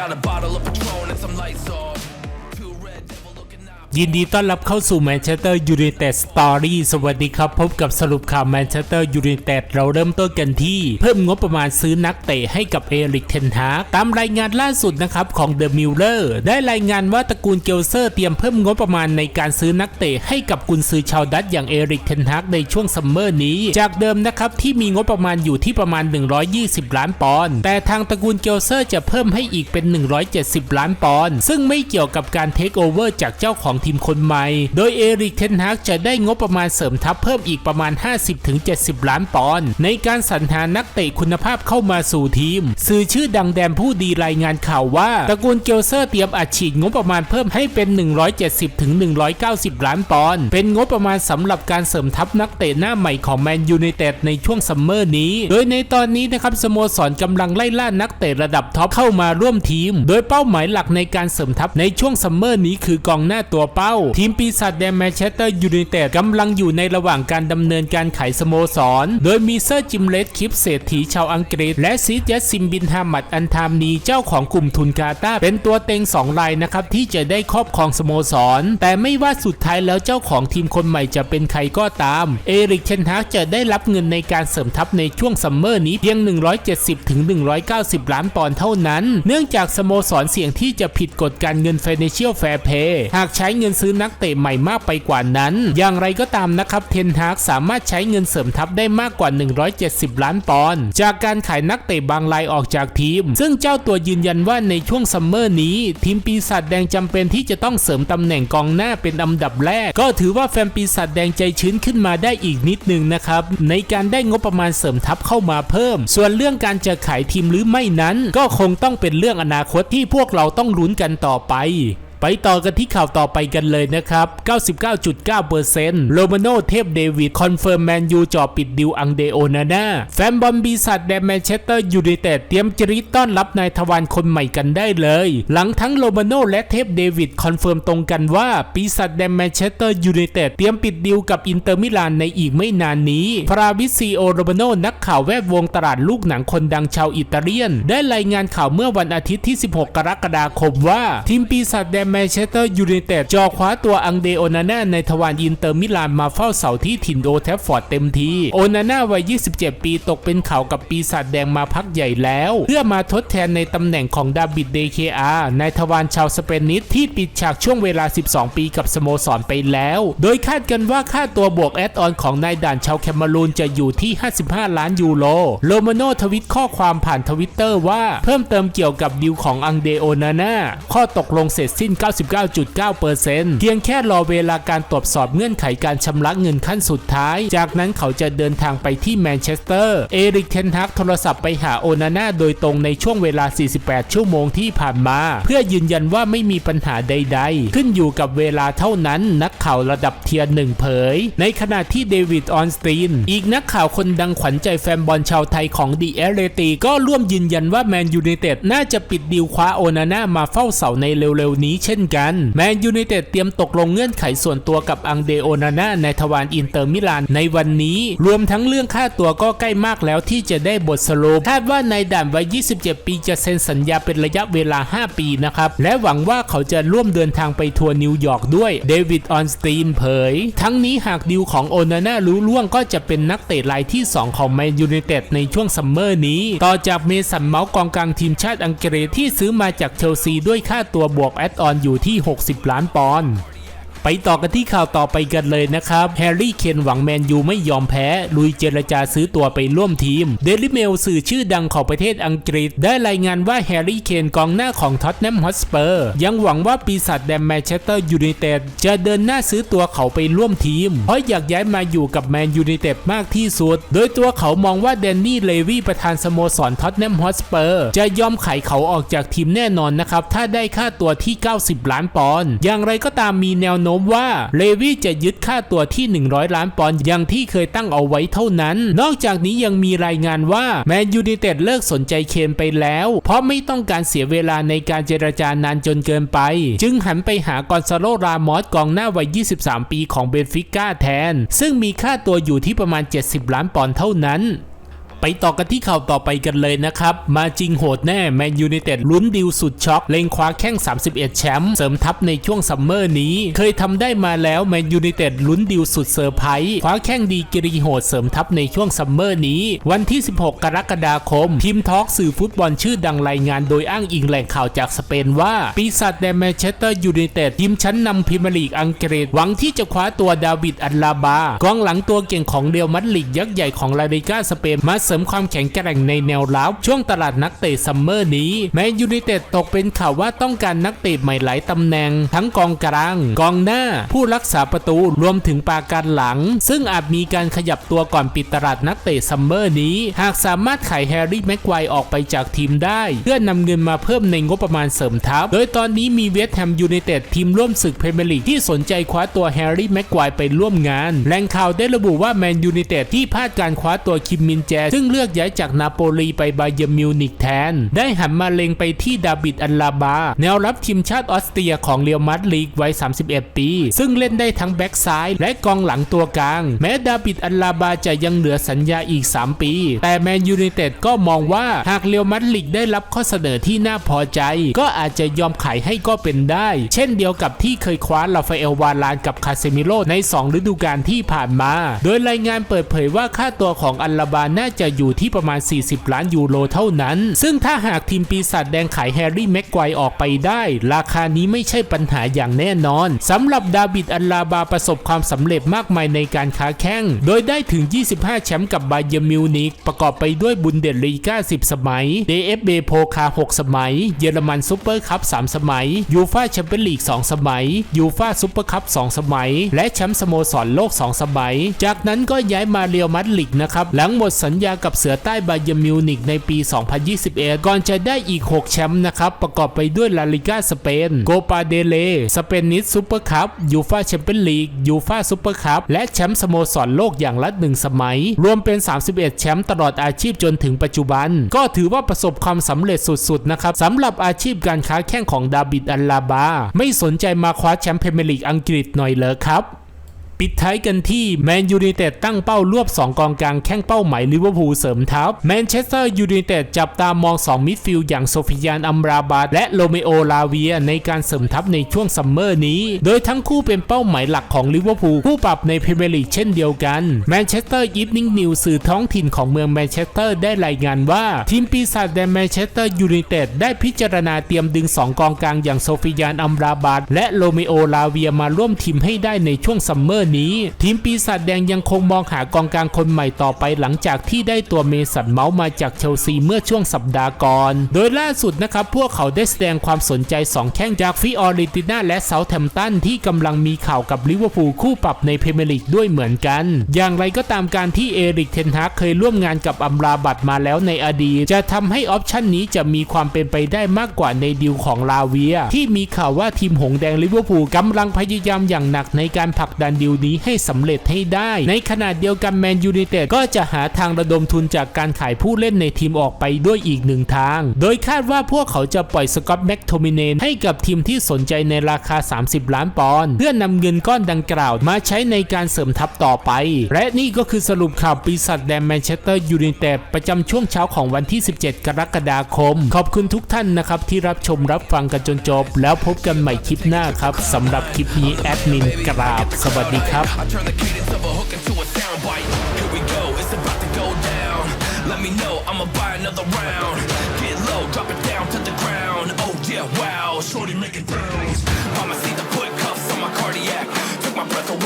got a bottle of ยินดีต้อนรับเข้าสู่แมนเชสเตอร์ยู i นเต็ดสตอรี่สวัสดีครับ พบกับสรุปข่าวแมนเชสเตอร์ยู i นเต็ดเราเริ่มต้นกันที่ เพิ่มงบประมาณซื้อนักเตะให้กับเอริกเทนฮากตามรายงานล่าสุดนะครับของเดอะมิลเลอร์ได้รายงานว่าตระกูลเกลเซอร์เตรียมเพิ่มงบประมาณในการซื้อนักเตะให้กับกุนซือชาวดัตอย่างเอริกเทนฮากในช่วงซัมเมอร์นี้ จากเดิมนะครับที่มีงบประมาณอยู่ที่ประมาณ 120 ล้านปอนด์แต่ทางตระกูลเกลเซอร์จะเพิ่มให้อีกเป็น 170 ล้านปอนด์ซึ่งไม่เกี่ยวกับการเทคโอเวอร์จากเจ้าของทีมคนใหม่ โดยเอริกเทนฮากจะได้งบประมาณเสริมทัพเพิ่มอีกประมาณ 50-70 ล้านปอนด์ในการสรรหานักเตะคุณภาพเข้ามาสู่ทีม สื่อชื่อดังแดมผู้ดีรายงานข่าวว่าตระกูลเกลเซอร์เตรียมอัดฉีดงบประมาณเพิ่มให้เป็น 170-190 ล้านปอนด์เป็นงบประมาณสำหรับการเสริมทัพนักเตะหน้าใหม่ของแมนยูไนเต็ดในช่วงซัมเมอร์นี้ โดยในตอนนี้นะครับสโมสรกำลังไล่ล่านักเตะระดับท็อปเข้ามาร่วมทีม โดยเป้าหมายหลักในการเสริมทัพในช่วงซัมเมอร์นี้คือกองหน้าตัวเป้า ทีมปีศาจแดงแมนเชสเตอร์ยูไนเต็ดกำลังอยู่ในระหว่างการดำเนินการขายสโมสร โดยมีเซอร์จิมเลสคิปเศรษฐีชาวอังกฤษ และซีเจสซิมบินฮามัดอันทามนีเจ้าของกลุ่มทุนกาตาร์เป็นตัวเต็งสองรายนะครับที่จะได้ครอบครองสโมสร แต่ไม่ว่าสุดท้ายแล้วเจ้าของทีมคนใหม่จะเป็นใครก็ตาม เอริกเชนฮากจะได้รับเงินในการเสริมทัพในช่วงซัมเมอร์นี้เพียง 170ถึง190 ล้านปอนด์เท่านั้น เนื่องจากสโมสรเสี่ยงที่จะผิดกฎการเงิน Financial Fair Play หากใช้เงินซื้อนักเตะใหม่มากไปกว่านั้น อย่างไรก็ตามนะครับเทนฮากสามารถใช้เงินเสริมทัพได้มากกว่า 170 ล้านปอนด์จากการขายนักเตะบางรายออกจากทีม ซึ่งเจ้าตัวยืนยันว่าในช่วงซัมเมอร์นี้ ทีมปีศาจแดงจำเป็นที่จะต้องเสริมตำแหน่งกองหน้าเป็นอันดับแรก ก็ถือว่าแฟนปีศาจแดงใจชื้นขึ้นมาได้อีกนิดนึงนะครับในการได้งบประมาณเสริมทัพเข้ามาเพิ่ม ส่วนเรื่องการจะขายทีมหรือไม่นั้น ก็คงต้องเป็นเรื่องอนาคตที่พวกเราต้องลุ้นกันต่อไป ไปต่อกันที่ข่าวต่อไปกันเลยนะครับ 99.9%โรมาโนเทพเดวิดคอนเฟิร์มแมนยูจอปิดดิวอังเดโอนาน่าแฟนบอลบีสัตแดนแมนเชสเตอร์ยูไนเต็ดเตรียมจริตต้อนรับนายทวารคนใหม่กันได้เลย หลังทั้งโรมาโนและเทพเดวิดคอนเฟิร์มตรงกันว่าปีศาจแดนแมนเชสเตอร์ยูไนเต็ดเตรียมปิดดิวกับอินเตอร์มิลานในอีกไม่นานนี้ฟราวิซิโอโรมาโนนักข่าวแวดวงตลาดลูกหนังคนดังชาวอิตาเลียน ได้รายงานข่าวเมื่อวันอาทิตย์ที่ 16 กรกฎาคมว่า ทีมปีศาจแดนแมนเชสเตอร์ยูไนเต็ดจอคว้าตัวอังเดโอนาน่าในทวารอินเตอร์มิลานมาเฝ้าเสาที่ถิ่นโอแทฟฟอร์ดเต็มที โอนาน่าวัย 27 ปีตกเป็นข่าวกับปีศาจแดงมาพักใหญ่แล้ว เพื่อมาทดแทนในตำแหน่งของดาบิดเดเคอาในทวารชาวสเปนนิสที่ปิดฉากช่วงเวลา 12 ปีกับสโมสรไปแล้ว โดยคาดกันว่าค่าตัวบวกแอดออนของนายด่านชาวแคมารูนจะอยู่ที่ 55 ล้านยูโรโรมาโนทวิตข้อความผ่านทวิตเตอร์ว่าเพิ่มเติมเกี่ยวกับดิวของอังเดโอนาน่าข้อตกลงเสร็จสิ้น99.9%เพียงแค่รอเวลาการตรวจสอบเงื่อนไขการชำระเงินขั้นสุดท้าย จากนั้นเขาจะเดินทางไปที่แมนเชสเตอร์ เอริกเทนฮักโทรศัพท์ไปหาโอนาน่าโดยตรงในช่วงเวลา 48 ชั่วโมงที่ผ่านมา เพื่อยืนยันว่าไม่มีปัญหาใดๆ ขึ้นอยู่กับเวลาเท่านั้นนักข่าวระดับเทียร์หนึ่งเผย ในขณะที่เดวิดออนสตีน อีกนักข่าวคนดังขวัญใจแฟนบอลชาวไทยของดีเอเรตีก็ร่วมยืนยันว่าแมนยูไนเต็ดน่าจะปิดดีลคว้าโอนาน่ามาเฝ้าเสาในเร็วๆนี้เชนกัน แมนยูไนเต็ดเตรียมตกลงเงื่อนไขส่วนตัวกับอังเดโอนาน่าในทวารอินเตอร์มิลานในวันนี้ รวมทั้งเรื่องค่าตัวก็ใกล้มากแล้วที่จะได้บทสรุปคาดว่าในด่านวัย 27 ปีจะเซ็นสัญญาเป็นระยะเวลา 5 ปีนะครับและหวังว่าเขาจะร่วมเดินทางไปทัวร์นิวยอร์กด้วยเดวิดออนสตีนเผย ทั้งนี้หากดิวของโอนาน่ารู้ล่วงก็จะเป็นนักเตะรายที่ 2 ของแมนยูไนเต็ดในช่วงซัมเมอร์นี้ ต่อจากเมสันเมาส์กองกลางทีมชาติอังกฤษที่ซื้อมาจากเชลซีด้วยค่าตัวบวกแอดออนอยู่ที่ 60 ล้านปอนด์ ไปต่อกันที่ข่าวต่อไปกันเลยนะครับ แฮร์รี่เคนหวังแมนยูไม่ยอมแพ้ ลุยเจรจาซื้อตัวไปร่วมทีม เดลิเมลสื่อชื่อดังของประเทศอังกฤษ ได้รายงานว่าแฮร์รี่เคนกองหน้าของท็อตแนมฮอตสเปอร์ยังหวังว่าปีศาจแดมแมนเชสเตอร์ยูไนเต็ดจะเดินหน้าซื้อตัวเขาไปร่วมทีม เพราะอยากย้ายมาอยู่กับแมนยูไนเต็ดมากที่สุด โดยตัวเขามองว่าแดนนี่เลวีประธานสโมสรท็อตแนมฮอตสเปอร์จะยอมขายเขาออกจากทีมแน่นอนนะครับถ้าได้ค่าตัวที่ 90 ล้านปอนด์อย่างไรก็ตามมีแนวโน้มว่าเลวีจะยึดค่าตัวที่ 100 ล้านปอนด์อย่างที่เคยตั้งเอาไว้เท่านั้น นอกจากนี้ยังมีรายงานว่าแมนยูไนเต็ดเลิกสนใจเคนไปแล้ว เพราะไม่ต้องการเสียเวลาในการเจรจานานจนเกินไป จึงหันไปหากอนซาโลรามอสกองหน้าวัย 23 ปีของเบนฟิก้าแทน ซึ่งมีค่าตัวอยู่ที่ประมาณ 70 ล้านปอนด์เท่านั้น ไปต่อกันที่ข่าวต่อไปกันเลยนะครับ มาจริงโหดแน่แมนยู i นเต็ดลุ้นดิวสุดช็อกเล็งคว้าแข้ง 31 แชมป์เสริมทัพในช่วงซัมเมอร์นี้ เคยทำได้มาแล้วแมนยู i นเต็ดลุ้นดิวสุดเซอร์ไพรส์คว้าแข้งดีกรีโหดเสริมทัพในช่วงซัมเมอร์นี้ วันที่ 16 กรกฎาคม ทีมทอล์กสื่อฟุตบอลชื่อดังรายงานโดยอ้างอิงแหล่งข่าวจากสเปนว่า ปีศาจแดนแมนเชสเตอร์ยูไนเต็ดทีมชั้นนำพรีเมียร์ลีกอังกฤษหวังที่จะคว้าตัวดาวิดอัลลาบากองหลังตัวเก่งของเรียวมัดลิกยักษ์ใหญ่ของลาลิก้าสเปนมาสริมความแข็งแกร่งในแนวรับช่วงตลาดนักเตะซัมเมอร์นี้ แม้ยูไนเต็ดตกเป็นข่าวว่าต้องการนักเตะใหม่หลายตำแหน่ง ทั้งกองกลาง กองหน้า ผู้รักษาประตูรวมถึงปราการหลัง ซึ่งอาจมีการขยับตัวก่อนปิดตลาดนักเตะซัมเมอร์นี้ หากสามารถขายแฮร์รี่แม็กไกว์ออกไปจากทีมได้ เพื่อนำเงินมาเพิ่มในงบประมาณเสริมทัพ โดยตอนนี้มีเวสต์แฮมยูไนเต็ดทีมร่วมศึกพรีเมียร์ลีกที่สนใจคว้าตัวแฮร์รี่แม็กไกว์ไปร่วมงานแหล่งข่าวได้ระบุว่าแมนยูไนเต็ดที่พลาดการคว้าตัวคิมมินแจซึ่งึ่งเลือกย้ายจากนาโปลีไปบาเยมิวนิกแทน ได้หันมาเล็งไปที่ดาบิดอัลลาบา แนวรับทีมชาติออสเตรียของเรียวมัดลีกวัย 31 ปี ซึ่งเล่นได้ทั้งแบ็กซ้ายและกองหลังตัวกลาง แม้ดาบิดอัลลาบาจะยังเหลือสัญญาอีก 3 ปี แต่แมนยูไนเต็ดก็มองว่าหากเรียวมัดลีกได้รับข้อเสนอที่น่าพอใจ ก็อาจจะยอมขายให้ก็เป็นได้ เช่นเดียวกับที่เคยคว้าลาฟาเอลวาลานกับคาเซมิโลใน 2 ฤดูกาลที่ผ่านมา โดยรายงานเปิดเผยว่าค่าตัวของอัลลาบาน่าจะอยู่ที่ประมาณ 40 ล้านยูโรเท่านั้น ซึ่งถ้าหากทีมปีศาจแดงขายแฮร์รี่แม็กไกวร์ออกไปได้ ราคานี้ไม่ใช่ปัญหาอย่างแน่นอนสำหรับดาบิดอัลลาบาประสบความสำเร็จมากมายในการค้าแข้ง โดยได้ถึง 25 แชมป์กับบาเยมิวนิกประกอบไปด้วยบุนเดสลีกา10 สมัย DFB โพคา 6 สมัย เยอรมันซูเปอร์คัพ 3 สมัย ยูฟาแชมเปี้ยนลีก 2 สมัย ยูฟาซูเปอร์คัพ 2 สมัย และแชมป์สโมสรโลก 2 สมัย จากนั้นก็ย้ายมาเรียวมัดลิกนะครับ หลังหมดสัญญากับเสือใต้บาเยร์นมิวนิกในปี 2021 ก่อนจะได้อีก 6 แชมป์นะครับ ประกอบไปด้วยลาลิก้าสเปน โกปาเดเล สเปนนิสซูเปอร์คัพยูฟาแชมเปี้ยนลีกยูฟาซูเปอร์คัพและแชมป์สโมสรโลกอย่างละหนึ่งสมัย รวมเป็น 31 แชมป์ตลอดอาชีพจนถึงปัจจุบัน ก็ถือว่าประสบความสำเร็จสุดๆนะครับสำหรับอาชีพการค้าแข่งของดาบิดอัลลาบา ไม่สนใจมาคว้าแชมป์พรีเมียร์ลีกอังกฤษหน่อยเลยครับ ปิดท้ายกันที่แมนยู i นเต็ดตั้งเป้ารวบ 2 กองกลางแข้งเป้าหมายลิเวอร์พูลเสริมทัพแมนเชสเตอร์ยู i นเต็ดจับตามอง 2 มิดฟิลด์อย่างโซฟิยานอัมราบาตและโรเมโอลาเวียในการเสริมทัพในช่วงซัมเมอร์นี้ โดยทั้งคู่เป็นเป้าหมายหลักของลิเวอร์พูลผู้ปรับในพรีเมียร์ลีกเช่นเดียวกันแมนเชสเตอร์อีฟนิ่งนิวสื่อท้องถิ่นของเมืองแมนเชสเตอร์ได้รายงานว่า ทีมปีศาจแดนแมนเชสเตอร์ยู i นเต็ดได้พิจารณาเตรียมดึง 2 กองกลางอย่างโซฟิยานอัมราบาตและโรเมโอลาเวียมาร่วมทีมให้ได้ในช่วงซัมเมอร์นี้ ทีมปีศาจแดงยังคงมองหากองกลางคนใหม่ต่อไปหลังจากที่ได้ตัวเมสันเมาส์มาจากเชลซีเมื่อช่วงสัปดาห์ก่อน โดยล่าสุดนะครับ พวกเขาได้แสดงความสนใจ 2 แข้งจากฟิออริติน่าและเซาท์แฮมป์ตันที่กำลังมีข่าวกับลิเวอร์พูลคู่ปรับในพรีเมียร์ลีกด้วยเหมือนกัน อย่างไรก็ตามการที่เอริกเทนฮากเคยร่วมงานกับอัมราบัตมาแล้วในอดีต จะทำให้ออปชันนี้จะมีความเป็นไปได้มากกว่าในดีลของลาเวีย ที่มีข่าวว่าทีมหงแดงลิเวอร์พูลกำลังพยายามอย่างหนักในการผลักดันดีลนี้ให้สำเร็จให้ได้ ในขณะเดียวกันแมนยูไนเต็ดก็จะหาทางระดมทุนจากการขายผู้เล่นในทีมออกไปด้วยอีกหนึ่งทาง โดยคาดว่าพวกเขาจะปล่อยสกอตแม็กโทมิเนนให้กับทีมที่สนใจในราคา 30 ล้านปอนด์เพื่อนำเงินก้อนดังกล่าวมาใช้ในการเสริมทัพต่อไป และนี่ก็คือสรุปข่าวปีศาจแดนแมนเชสเตอร์ยูไนเต็ดประจำช่วงเช้าของวันที่ 17 กรกฎาคม ขอบคุณทุกท่านนะครับที่รับชมรับฟังกันจนจบ แล้วพบกันใหม่คลิปหน้าครับสำหรับคลิปนี้แอดมินกราบสวัสดี ครับ I turn the cadence of a hook into a soundbite. Here we go, it's about to go down. Let me know, I'ma buy another round. Get low, drop it down to the ground. Oh yeah, wow, shorty making pounds. Mama see the put cuffs on my cardiac, took my breath away.